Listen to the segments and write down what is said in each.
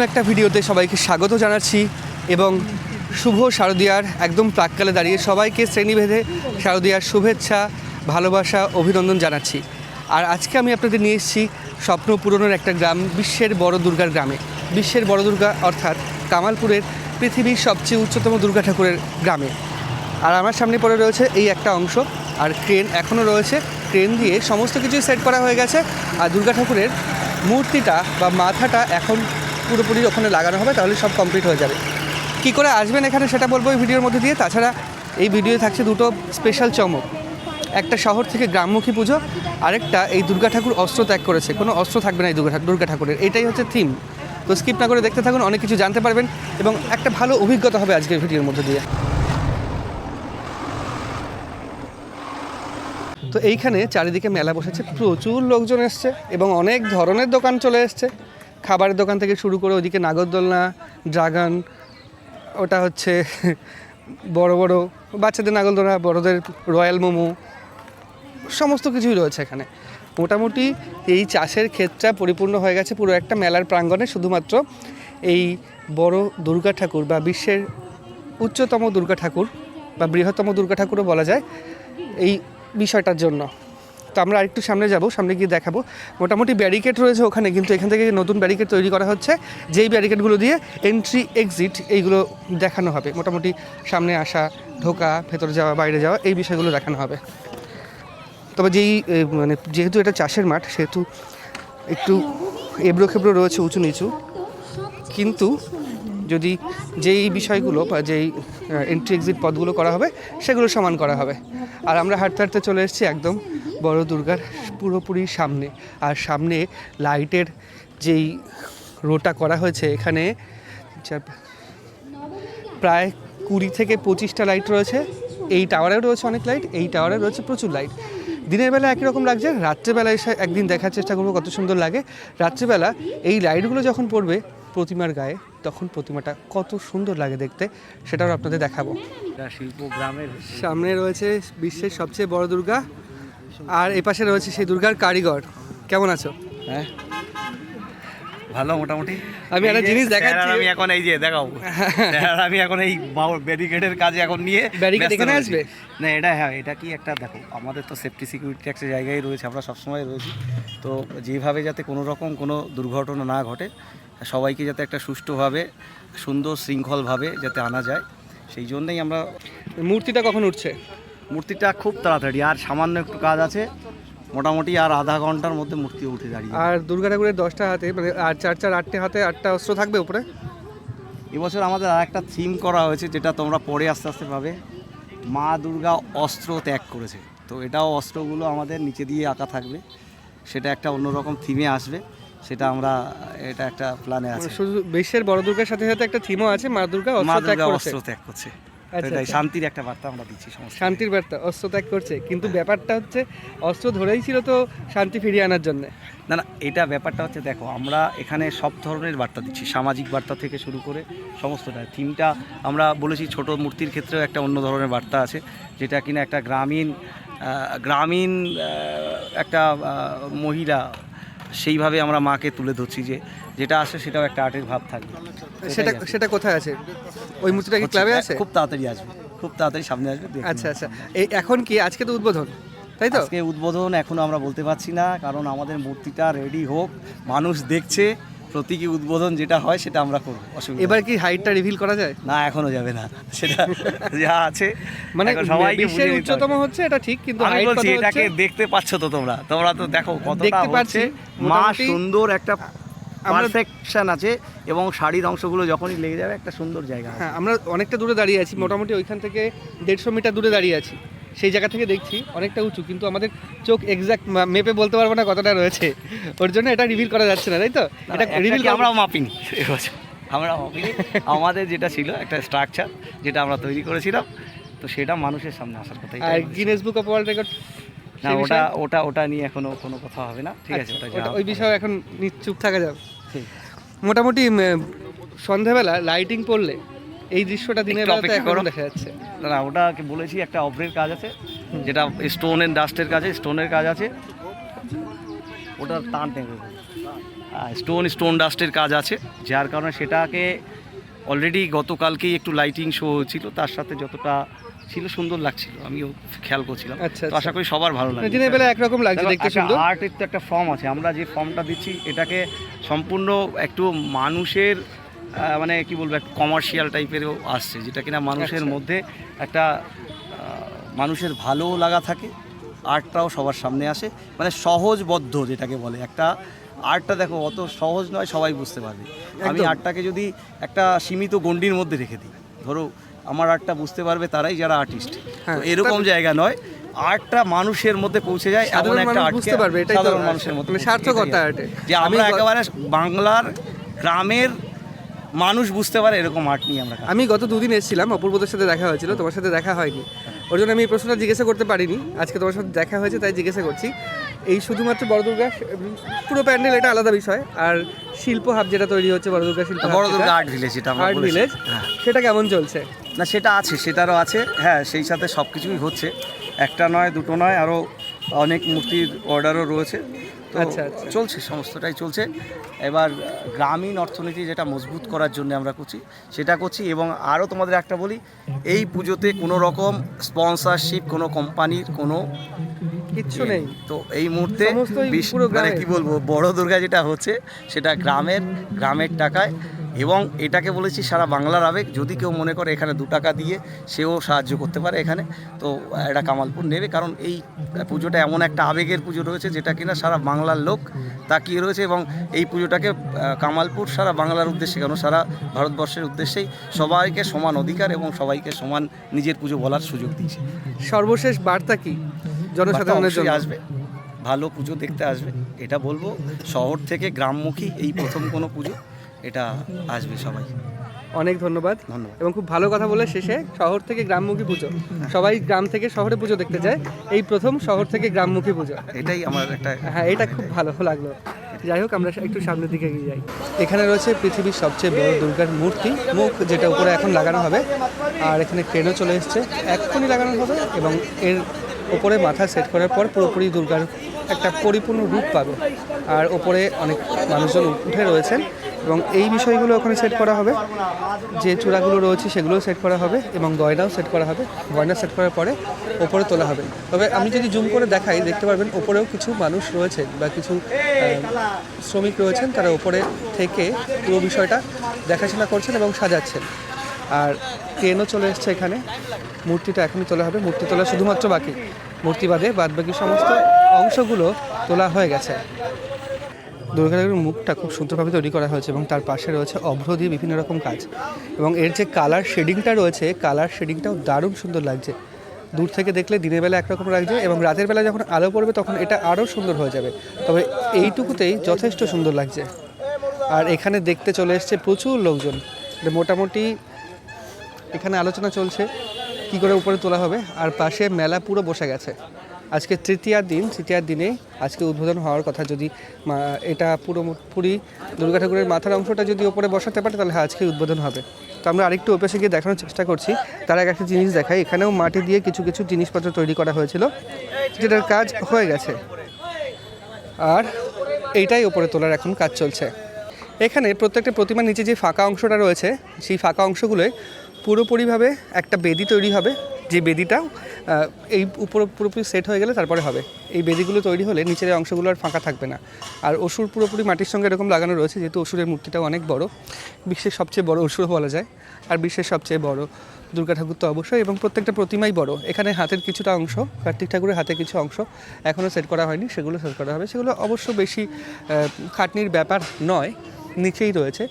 নতুন একটা ভিডিওতে সবাইকে স্বাগত জানাচ্ছি এবং শুভ শারদীয়ার একদম প্রাককালে দাঁড়িয়ে সবাইকে শ্রেণীভেদে শারদীয়ার শুভেচ্ছা, ভালোবাসা, অভিনন্দন জানাচ্ছি। আর আজকে আমি আপনাদের নিয়ে এসেছি স্বপ্ন পূরণের একটা গ্রাম, বিশ্বের বড় দুর্গার গ্রামে। বিশ্বের বড় দুর্গা অর্থাৎ কামালপুরের পৃথিবীর সবচেয়ে উচ্চতম দুর্গা ঠাকুরের গ্রামে। আর আমার সামনে পড়ে রয়েছে এই একটা অংশ। আর ক্রেন এখনও রয়েছে। ক্রেন দিয়ে সমস্ত কিছুই সেট করা হয়ে গেছে। আর দুর্গা ঠাকুরের মূর্তিটা বা মাথাটা এখন পুরোপুরি ওখানে লাগানো হবে, তাহলে সব কমপ্লিট হয়ে যাবে। কী করে আসবেন এখানে সেটা বলব এই ভিডিওর মধ্যে দিয়ে। তাছাড়া এই ভিডিওয়ে থাকছে দুটো স্পেশাল চমক। একটা শহর থেকে গ্রামমুখী পুজো, আরেকটা এই দুর্গা ঠাকুর অস্ত্র ত্যাগ করেছে। কোনো অস্ত্র থাকবে না এই দুর্গা দুর্গা ঠাকুরের। এটাই হচ্ছে থিম তো স্কিপ না করে দেখতে থাকুন, অনেক কিছু জানতে পারবেন এবং একটা ভালো অভিজ্ঞতা হবে আজকের ভিডিওর মধ্যে দিয়ে। তো এইখানে চারিদিকে মেলা বসেছে। প্রচুর লোকজন এসছে এবং অনেক ধরনের দোকান চলে এসছে। খাবারের দোকান থেকে শুরু করে ওইদিকে নাগরদোলনা, ড্রাগন, ওটা হচ্ছে বড় বড় বাচ্চাদের নাগরদোলনা, বড়দের রয়্যাল মোমো, সমস্ত কিছুই রয়েছে এখানে। মোটামুটি এই চাষের ক্ষেতটা পরিপূর্ণ হয়ে গেছে পুরো একটা মেলার প্রাঙ্গণে, শুধুমাত্র এই বড় দুর্গা ঠাকুর বা বিশ্বের উচ্চতম দুর্গা ঠাকুর বা বৃহত্তম দুর্গা ঠাকুরও বলা যায় এই বিষয়টার জন্য। তো আমরা আরেকটু সামনে যাব, সামনে গিয়ে দেখাবো। মোটামুটি ব্যারিকেড রয়েছে ওখানে, কিন্তু এখান থেকে নতুন ব্যারিকেড তৈরি করা হচ্ছে। যেই ব্যারিকেডগুলো দিয়ে এন্ট্রি এক্সিট এইগুলো দেখানো হবে। মোটামুটি সামনে আসা, ঢোকা, ভেতরে যাওয়া, বাইরে যাওয়া, এই বিষয়গুলো দেখানো হবে। তবে যেই মানে যেহেতু এটা চাষের মাঠ, সেহেতু একটু এবড়ো খেবড়ো রয়েছে উঁচু নিচু। কিন্তু যদি যেই বিষয়গুলো বা যেই এন্ট্রি এক্সিট পথগুলো করা হবে, সেগুলো সমান করা হবে। আর আমরা হাঁটতে হাঁটতে চলে এসেছি একদম বড় দুর্গার পুরোপুরি সামনে। আর সামনে লাইটের যেই রোটা করা হয়েছে এখানে প্রায় কুড়ি থেকে পঁচিশটা লাইট রয়েছে। এই টাওয়ারেও রয়েছে অনেক লাইট এই টাওয়ারে রয়েছে প্রচুর লাইট। দিনের বেলা একই রকম লাগছে রাত্রেবেলা এসে একদিন দেখার চেষ্টা করব কত সুন্দর লাগে। রাত্রেবেলা এই লাইটগুলো যখন পড়বে প্রতিমার গায়ে তখন প্রতিমাটা কত সুন্দর লাগে দেখতে সেটাও আপনাদের দেখাবো। শিল্প গ্রামের সামনে রয়েছে বিশ্বের সবচেয়ে বড় দুর্গা। আর এপাশে রয়েছে সেই দুর্গার কারিগর। কেমন আছো? হ্যাঁ। ভালো মোটামুটি। আমি একটা জিনিস দেখাচ্ছি। আমি এখন এই যে দেখাও। স্যার আমি এখন এই ব্যারিকেডের কাজ এখন নিয়ে ব্যারিকেড এখানে আসবে? না এটা হ্যাঁ এটা কি একটা দেখো আমাদের তো সেফটি সিকিউরিটি একটা জায়গায় রয়েছে আমরা সবসময় রয়েছি। তো যেভাবে যাতে কোনো রকম কোনো দুর্ঘটনা না ঘটে সবাইকে যাতে একটা সুষ্ঠুভাবে সুন্দর শৃঙ্খলভাবে যাতে আনা যায় সেই জন্যই আমরা মূর্তিটা কখন উঠছে? মূর্তিটা খুব তাড়াতাড়ি আর সামান্য একটু কাজ আছে। মোটামুটি আর আধা ঘণ্টার মধ্যে মূর্তি উঠে দাঁড়িয়ে আর দুর্গা ঠাকুরের দশটা হাতে মানে আর চার চার আটটে হাতে আটটা অস্ত্র থাকবে উপরে? এবছর আমাদের আর একটা থিম করা হয়েছে যেটা তোমরা পরে আস্তে আস্তে পাবে। মা দুর্গা অস্ত্র ত্যাগ করেছে। তো এটাও অস্ত্রগুলো আমাদের নিচে দিয়ে আঁকা থাকবে। সেটা একটা অন্যরকম থিমে আসবে। সেটা আমরা এটা একটা প্ল্যানে আছে। মানে শুধু বিশ্বের বড় দুর্গার সাথে সাথে একটা থিমও আছে মা দুর্গা মা অস্ত্র ত্যাগ করছে। আচ্ছা, এটাই আচ্ছা। শান্তির একটা বার্তা আমরা দিচ্ছি সমস্ত শান্তির বার্তা অস্ত্র ত্যাগ করছে। কিন্তু ব্যাপারটা হচ্ছে অস্ত্র ধরেই ছিল তো শান্তি ফিরিয়ে আনার জন্য। না না এটা ব্যাপারটা হচ্ছে দেখো আমরা এখানে সব ধরনের বার্তা দিচ্ছি। সামাজিক বার্তা থেকে শুরু করে সমস্তটা। থিমটা আমরা বলেছি ছোট মূর্তির ক্ষেত্রেও একটা অন্য ধরনের বার্তা আছে যেটা কিনা একটা গ্রামীণ গ্রামীণ একটা মহিলা সেইভাবে আমরা মাকে তুলে ধরছি যে যেটা আসে সেটাও একটা আর্টের ভাব থাকবে। সেটা সেটা কোথায় আছে? ওই মূর্তিটা কি ক্লাবে আছে? খুব তাড়াতাড়ি আসবে। খুব তাড়াতাড়ি সামনে আসবে আচ্ছা আচ্ছা। এই এখন কি? আজকে তো উদ্বোধন তাই তো? আজকে উদ্বোধন এখনও আমরা বলতে পারছি না কারণ আমাদের মূর্তিটা রেডি হোক মানুষ দেখছে প্রতীকী উদ্বোধন যেটা হয় সেটা আমরা করব অসুবিধা এবার কি হাইটটা রিভিল করা যায়? না এখনও যাবে না। সেটা যা আছে মানে সবাইকে বিশ্বের। উচ্চতম হচ্ছে এটা ঠিক কিন্তু আমি বলছি এটাকে দেখতে পাচ্ছ তো তোমরা। তোমরা তো দেখো কতটা হচ্ছে। মা সুন্দর একটা পারফেকশন আছে এবং শাড়ির অংশগুলো যখনই লেগে যাবে একটা সুন্দর জায়গা হ্যাঁ আমরা অনেকটা দূরে দাঁড়িয়ে আছি মোটামুটি ওইখান থেকে দেড়শো মিটার দূরে দাঁড়িয়ে আছি। সেই জায়গা থেকে দেখছি অনেকটা উঁচু কিন্তু আমাদের চোখ এক্সাক্ট মেপে বলতে পারব না কতটা রয়েছে। ওর জন্য এটা রিভিল করা যাচ্ছে না তাই তো? এটা রিভিল কি আমরাও মাপিনি আমরা মাপিনি আমাদের যেটা ছিল একটা স্ট্রাকচার যেটা আমরা তৈরি করেছিলাম তো সেটা মানুষের সামনে আসার কথা আর Guinness book of world record না ওটা ওটা ওটা নিয়ে এখনও কোনো কথা হবে না ঠিক আছে ওটা আচ্ছা, ওই বিষয়ে এখন চুপ থাকা যাবে। মোটামুটি সন্ধ্যাবেলা লাইটিং পড়লে এই দৃশ্যটা দিনের অপেক্ষা করো। দেখা যাচ্ছে। না না ওটাকে বলেছি একটা অভ্রের কাজ আছে যেটা স্টোন এন্ড ডাস্টের কাজে স্টোনের কাজ আছে। ওটার টান টেনে স্টোন স্টোন ডাস্টের কাজ আছে যার কারণে সেটাকে অলরেডি গতকালকেই একটু লাইটিং শো হয়েছিল তার সাথে যতটা ছিল সুন্দর লাগছিল আমিও খেয়াল করছিলাম। আচ্ছা, তো আশা করি সবার ভালো লাগে দিনের বেলা একরকম লাগছে দেখতে সুন্দর। আর্টের তো একটা ফর্ম আছে আমরা যে ফর্মটা দিচ্ছি এটাকে সম্পূর্ণ একটু মানুষের মানে কি বলব একটা কমার্শিয়াল টাইপেরও আসছে যেটা কিনা মানুষের আচ্ছা। মধ্যে একটা মানুষের ভালো লাগা থাকে আর্টটাও সবার সামনে আসে মানে সহজবদ্ধ যেটাকে বলে। একটা আর্টটা দেখো অত সহজ নয় সবাই বুঝতে পারবে। আমি আর্টটাকে যদি একটা সীমিত গণ্ডির মধ্যে রেখে দিই ধরো আমার আর্টটা বুঝতে পারবে তারাই যারা আর্টিস্ট হ্যাঁ, এরকম জায়গা নয় আর্টটা মানুষের মধ্যে পৌঁছে যায় এমন একটা বুঝতে পারবে, সাধারণ মানুষের মধ্যে মানে সার্থকতা আর্টে। যে আমি আমরা একেবারে বাংলার গ্রামের মানুষ বুঝতে পারে এরকম আর্ট নিয়ে আমরা আমি গত দুদিন এসেছিলাম অপূর্বদের সাথে দেখা হয়েছিল তোমার সাথে দেখা হয়নি। ওর জন্য আমি এই প্রশ্নটা জিজ্ঞাসা করতে পারিনি আজকে তোমার সাথে দেখা হয়েছে তাই জিজ্ঞাসা করছি। এই শুধুমাত্র বড় দুর্গা পুরো প্যান্ডেল এটা আলাদা বিষয় আর শিল্প হাব যেটা তৈরি হচ্ছে বড় দুর্গা শিল্প বড় দুর্গা আর্ট ভিলেজ এটা আমরা আর্ট ভিলেজ হ্যাঁ। সেটা কেমন চলছে? না সেটা আছে সেটারও আছে। হ্যাঁ সেই সাথে সব কিছুই হচ্ছে। একটা নয় দুটো নয় আরও অনেক মূর্তির অর্ডারও রয়েছে। আচ্ছা, আচ্ছা। চলছে সমস্তটাই চলছে। এবার গ্রামীণ অর্থনীতি যেটা মজবুত করার জন্য আমরা করছি সেটা করছি এবং আরও তোমাদের একটা বলি এই পুজোতে কোনো রকম স্পন্সরশিপ কোনো কোম্পানির কোনো কিচ্ছু নেই। তো এই মুহূর্তে মানে কি বলব বড় দুর্গা যেটা হচ্ছে সেটা গ্রামের গ্রামের টাকায় এবং এটাকে বলেছি সারা বাংলার আবেগ। যদি কেউ মনে করে এখানে দু টাকা দিয়ে সেও সাহায্য করতে পারে এখানে তো এটা কামালপুর নেবে। কারণ এই পুজোটা এমন একটা আবেগের পুজো রয়েছে যেটা কিনা সারা বাংলার লোক তাকিয়ে রয়েছে এবং এই পুজোটাকে কামালপুর সারা বাংলার উদ্দেশ্যে কেন সারা ভারতবর্ষের উদ্দেশ্যেই সবাইকে সমান অধিকার এবং সবাইকে সমান নিজের পুজো বলার সুযোগ দিয়েছে। সর্বশেষ বার্তা কি? জনসাধারণের জন্য। আসবে। ভালো পুজো দেখতে আসবে এটা বলব। শহর থেকে গ্রামমুখী এই প্রথম কোনো পুজো। এটা আসবে সবাই। অনেক ধন্যবাদ। ধন্যবাদ। এবং খুব ভালো কথা বলে শেষে শহর থেকে গ্রামমুখী পুজো। সবাই গ্রাম থেকে শহরে পুজো দেখতে যায়। এই প্রথম শহর থেকে গ্রামমুখী পুজো। এটাই আমার একটা হ্যাঁ এটা খুব ভালো লাগল। যাই হোক আমরা একটু সামনের দিকে এগিয়ে যাই। এখানে রয়েছে পৃথিবীর সবচেয়ে বড় দুর্গার মূর্তি। মুখ যেটা উপরে এখন লাগানো হবে। আর এখানে ট্রেনও চলে এসছে। এক্ষুনি লাগানো হবে এবং এর ওপরে মাথা সেট করার পর পুরোপুরি দুর্গার একটা পরিপূর্ণ রূপ পাবে। আর ওপরে অনেক মানুষজন উঠে রয়েছেন। এবং এই বিষয়গুলো ওখানে সেট করা হবে। যে চূড়াগুলো রয়েছে সেগুলোও সেট করা হবে এবং গয়নাও সেট করা হবে। গয়না সেট করার পরে ওপরে তোলা হবে। তবে আমি যদি জুম করে দেখাই, দেখতে পারবেন ওপরেও কিছু মানুষ রয়েছে বা কিছু শ্রমিক রয়েছেন, তারা ওপরে থেকে পুরো বিষয়টা দেখাশোনা করছেন এবং সাজাচ্ছেন। আর ট্রেনও চলে এসছে এখানে। মূর্তিটা এখনই তোলা হবে। মূর্তি তোলা শুধুমাত্র বাকি। মূর্তি বাদে বাদ বাকি সমস্ত অংশগুলো তোলা হয়ে গেছে। দুর্গাদেবীর মুখটা খুব সুন্দরভাবে তৈরি করা হয়েছে এবং তার পাশে রয়েছে অভ্র দিয়ে বিভিন্ন রকম কাজ। এবং এর যে কালার শেডিংটা রয়েছে কালার শেডিংটাও দারুণ সুন্দর লাগছে। দূর থেকে দেখলে দিনের বেলা একরকম লাগছে এবং রাতের বেলা যখন আলো পড়বে তখন এটা আরও সুন্দর হয়ে যাবে। তবে এইটুকুতেই যথেষ্ট সুন্দর লাগছে। আর এখানে দেখতে চলে এসছে প্রচুর লোকজন। মোটামুটি এখানে আলোচনা চলছে, কি করে উপরে তোলা হবে। আর পাশে মেলা পুরো বসে গেছে। আজকে তৃতীয়ার দিন, তৃতীয় দিনে আজকে উদ্বোধন হওয়ার কথা যদি এটা পুরোপুরি দুর্গা ঠাকুরের মাথার অংশটা যদি ওপরে বসাতে পারে, তাহলে আজকে উদ্বোধন হবে। তো আমরা আরেকটু ওপাশে গিয়ে দেখানোর চেষ্টা করছি। তার আগে একটা জিনিস দেখাই, এখানেও মাটি দিয়ে কিছু কিছু জিনিসপত্র তৈরি করা হয়েছিল, যেটার কাজ হয়ে গেছে। আর এইটাই ওপরে তোলার এখন কাজ চলছে। এখানে প্রত্যেকটা প্রতিমার নিচে যে ফাঁকা অংশটা রয়েছে, সেই ফাঁকা অংশগুলোয় পুরোপুরিভাবে একটা বেদি তৈরি হবে। যে বেদিটাও এই উপর পুরোপুরি সেট হয়ে গেলে তারপরে হবে। এই বেদিগুলো তৈরি হলে নিচের অংশগুলো আর ফাঁকা থাকবে না। আর অসুর পুরোপুরি মাটির সঙ্গে এরকম লাগানো রয়েছে, যেহেতু অসুরের মূর্তিটাও অনেক বড়। বিশ্বের সবচেয়ে বড় অসুর বলা যায়। আর বিশ্বের সবচেয়ে বড় দুর্গা ঠাকুর তো অবশ্যই, এবং প্রত্যেকটা প্রতিমাই বড়। এখানে হাতের কিছুটা অংশ, কার্তিক ঠাকুরের হাতে কিছু অংশ এখনও সেট করা হয়নি, সেগুলো সেট করা হবে। সেগুলো অবশ্য বেশি খাটনির ব্যাপার নয়। নিচেই রয়েছে।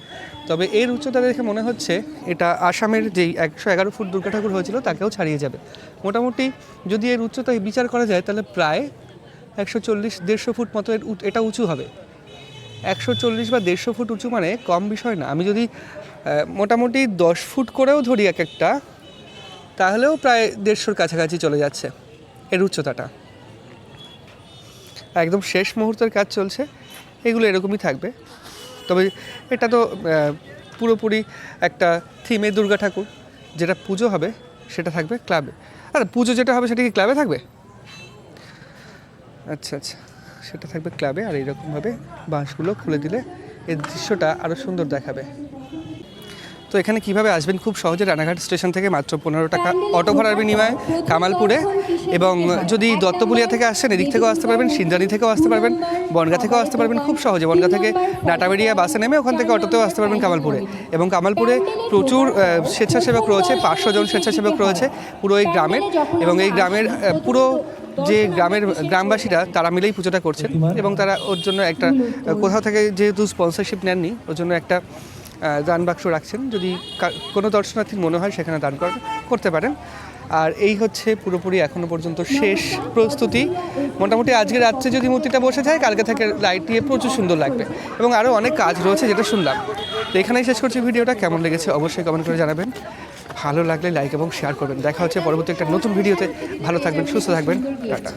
তবে এর উচ্চতা দেখে মনে হচ্ছে এটা আসামের যেই একশো এগারো ফুট দুর্গা ঠাকুর হয়েছিল তাকেও ছাড়িয়ে যাবে। মোটামুটি যদি এর উচ্চতা বিচার করা যায় তাহলে প্রায় একশো চল্লিশ, দেড়শো ফুট মতো এর এটা উঁচু হবে। একশো চল্লিশ বা দেড়শো ফুট উঁচু মানে কম বিষয় না। আমি যদি মোটামুটি দশ ফুট করেও ধরি এক একটা, তাহলেও প্রায় দেড়শোর কাছাকাছি চলে যাচ্ছে এর উচ্চতাটা। একদম শেষ মুহূর্তের কাজ চলছে, এগুলো এরকমই থাকবে। তবে এটা তো পুরোপুরি একটা থিমে দুর্গা ঠাকুর, যেটা পুজো হবে, সেটা থাকবে ক্লাবে। আর পুজো যেটা হবে, সেটা কি ক্লাবে থাকবে? আচ্ছা আচ্ছা সেটা থাকবে ক্লাবে, আর এইরকমভাবে বাঁশগুলো খুলে দিলে এই দৃশ্যটা আরও সুন্দর দেখাবে। তো এখানে কীভাবে আসবেন? খুব সহজে রানাঘাট স্টেশন থেকে মাত্র পনেরো টাকা অটো ভাড়ার বিনিময়ে কামালপুরে এবং যদি দত্তপুলিয়া থেকে আসছেন এদিক থেকেও আসতে পারবেন, সিন্দানি থেকেও আসতে পারবেন। বনগা থেকেও আসতে পারবেন খুব সহজে। বনগা থেকে নাটাবেড়িয়া বাসে নেমে ওখান থেকে অটোতেও আসতে পারবেন কামালপুরে। এবং কামালপুরে প্রচুর স্বেচ্ছাসেবক রয়েছে, পাঁচশো জন স্বেচ্ছাসেবক রয়েছে পুরো এই গ্রামের। এবং এই গ্রামের পুরো যে গ্রামের গ্রামবাসীরা তারা মিলেই পুজোটা করছেন। এবং তারা ওর জন্য একটা কোথাও থেকে যেহেতু স্পন্সরশিপ নেননি, ওর জন্য একটা দান বাক্স রাখছেন। যদি কোনো দর্শনার্থীর মনে হয় সেখানে দান কর- করতে পারেন। আর এই হচ্ছে পুরোপুরি এখনও পর্যন্ত শেষ প্রস্তুতি। মোটামুটি আজকে রাত্রে যদি মূর্তিটা বসে যায়, কালকে থেকে লাইট দিয়ে প্রচুর সুন্দর লাগবে। এবং আরও অনেক কাজ রয়েছে যেটা শুনলাম। তো এখানেই শেষ করছি ভিডিওটা। কেমন লেগেছে অবশ্যই কমেন্ট করে জানাবেন। ভালো লাগলে লাইক এবং শেয়ার করবেন। দেখা হচ্ছে পরবর্তী একটা নতুন ভিডিওতে। ভালো থাকবেন, সুস্থ থাকবেন। টাটা।